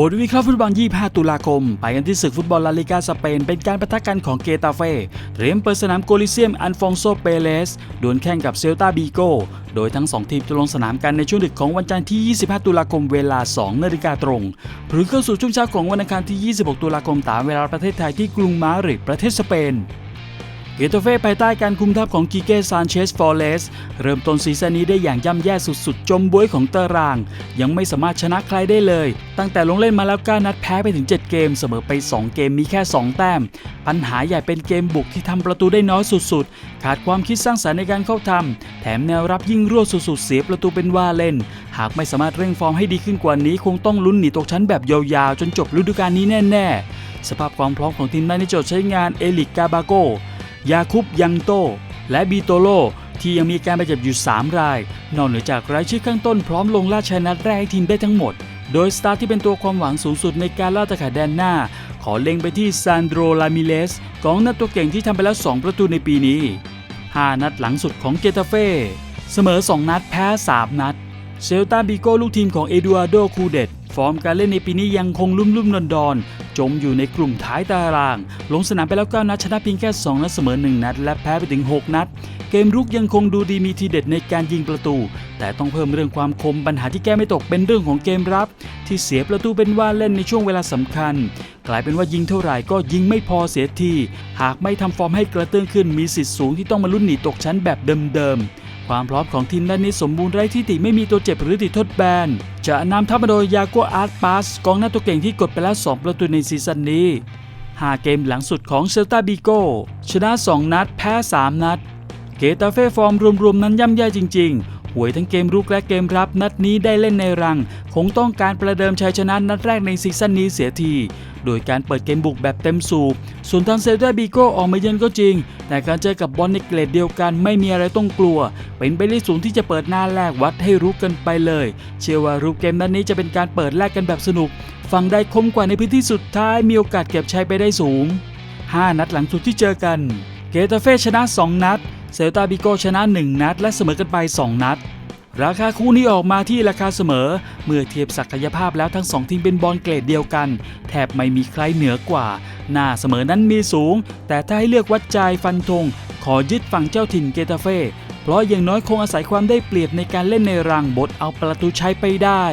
บทวิเคราะห์ฟุตบอล 25 ตุลาคม ไปกันที่ศึกฟุตบอลลาลิกาสเปน เป็นการประทะกันของเกตาเฟ่เตรียมเปิดสนามโกลิเซียมอันฟองโซเปเลสดวลแข่งกับเซลตาบีโกโดยทั้ง 2 ทีมจะลงสนามกันในช่วงดึกของวันจันทร์ที่ 25 ตุลาคมเวลา 2 นาฬิกาตรง หรือเข้าสู่ช่วงเช้าของวันอังคารที่ 26 ตุลาคมตามเวลาประเทศไทยที่กรุงมาดริดประเทศสเปน เกโตเฟ่ภายใต้การคุมทัพของกิเกซานเชสฟอร์เรสเริ่มต้นซีซั่นนี้ได้อย่างย่ำแย่สุดๆ จมบวยของตาราง ยังไม่สามารถชนะใครได้เลย ตั้งแต่ลงเล่นมาแล้ว9นัดแพ้ไปถึง 7 เกม เสมอไป 2 เกมมีแค่ 2 แต้ม ปัญหาใหญ่เป็นเกมบุกที่ทำประตูได้น้อยสุดๆ ขาดความคิดสร้างสรรค์ในการเข้าทำแถมแนวรับยิ่งรั่วสุดๆ เสียประตูเป็นว่าเล่น หากไม่สามารถเร่งฟอร์มให้ดีขึ้นกว่านี้ คงต้องลุ้นหนีตกชั้นแบบยาวๆ จนจบฤดูกาลนี้แน่ ๆ สภาพความพร้อมของทีมได้ในโจทย์ใช้งานเอลิกกาบาโก ยาคุบยังโต และบีโตโล ที่ยังมีการบาดเจ็บอยู่ 3 ราย นอกเหนือจากรายชื่อข้างต้นพร้อมลงล่าชนัดแรกให้ทีมได้ทั้งหมด โดยสตาร์ที่เป็นตัวความหวังสูงสุดในการล่าตะขาแดนหน้า ขอเล็งไปที่ซานโดรลามิเลสกองหน้าตัวเก่งที่ทำไปแล้ว 2 ประตูในปีนี้ 5 นัดหลังสุดของเกตาเฟ่เสมอ 2 นัดแพ้ 3 นัด เซลตาบิโกลูกทีมของเอดูอาร์โดคูเดตฟอร์มการเล่นในปีนี้ยังคงลุ่มลุ่มดอนดอนจมอยู่ในกลุ่มท้ายตาราง ลงสนามไปแล้ว 9 นัดชนะเพียงแค่ 2 นัดเสมอ 1 นัด และแพ้ไปถึง 6 นัด เกมรุกยังคงดูดีมีทีเด็ดในการยิงประตู แต่ต้องเพิ่มเรื่องความคมปัญหาที่แก้ไม่ตกเป็นเรื่องของเกมรับ ที่เสียประตูเป็นว่าเล่นในช่วงเวลาสำคัญ กลายเป็นว่ายิงเท่าไหร่ก็ยิงไม่พอเสียที หากไม่ทำฟอร์มให้กระเตื้องขึ้นมีสิทธิ์สูงที่ต้องมาลุ้นหนีตกชั้นแบบเดิมๆ ความพร้อมของทีมด้านนี้สมบูรณ์ไร้ที่ติไม่มีตัวเจ็บหรือติดโทษแบน จะนำทัพมาโดยยากัวอาร์ตปาสกองหน้าตัวเก่งที่กดไปแล้ว 2 ประตูในซีซั่นนี้ 5 เกมหลังสุดของเซลตาบิโกชนะ 2 นัด แพ้ 3 นัด เกตาเฟ่ฟอร์มรวมๆนั้นย่ำแย่จริง ๆ หวยทั้งเกมรุกและเกมรับ นัดนี้ได้เล่นในรัง คงต้องการประเดิมชัยชนะนัดแรกในซีซั่นนี้เสียที โดยการเปิดเกมบุกแบบเต็มสูบ ส่วนทางเซลตาบิโกออกมาเยือนก็จริง แต่การเจอกับบอลในเกรดเดียวกันไม่มีอะไรต้องกลัว เป็นไปได้สูงที่จะเปิดหน้าแรกวัดให้รู้กันไปเลย เชื่อว่ารูปเกมนัดนี้จะเป็นการเปิดแลกกันแบบสนุก ฝั่งใดคมกว่าในพื้นที่สุดท้ายมีโอกาสเก็บชัยไปได้สูง 5 นัดหลังสุดที่เจอกัน เกตาเฟ่ชนะ 2 นัด เซลตาบิโกชนะ 1 นัด และเสมอกันไป 2 นัด ราคาคู่นี้ออกมาที่ราคาเสมอ เมื่อเทียบศักยภาพแล้วทั้ง 2 ทีมเป็นบอลเกรดเดียวกัน แทบไม่มีใครเหนือกว่า หน้าเสมอนั้นมีสูง แต่ถ้าให้เลือกวัดใจฟันธงขอยึดฝั่งเจ้าถิ่นเกตาเฟ่เพราะอย่างน้อยคงอาศัยความได้เปรียบในการเล่นในรังบทเอาประตูใชัยไปได้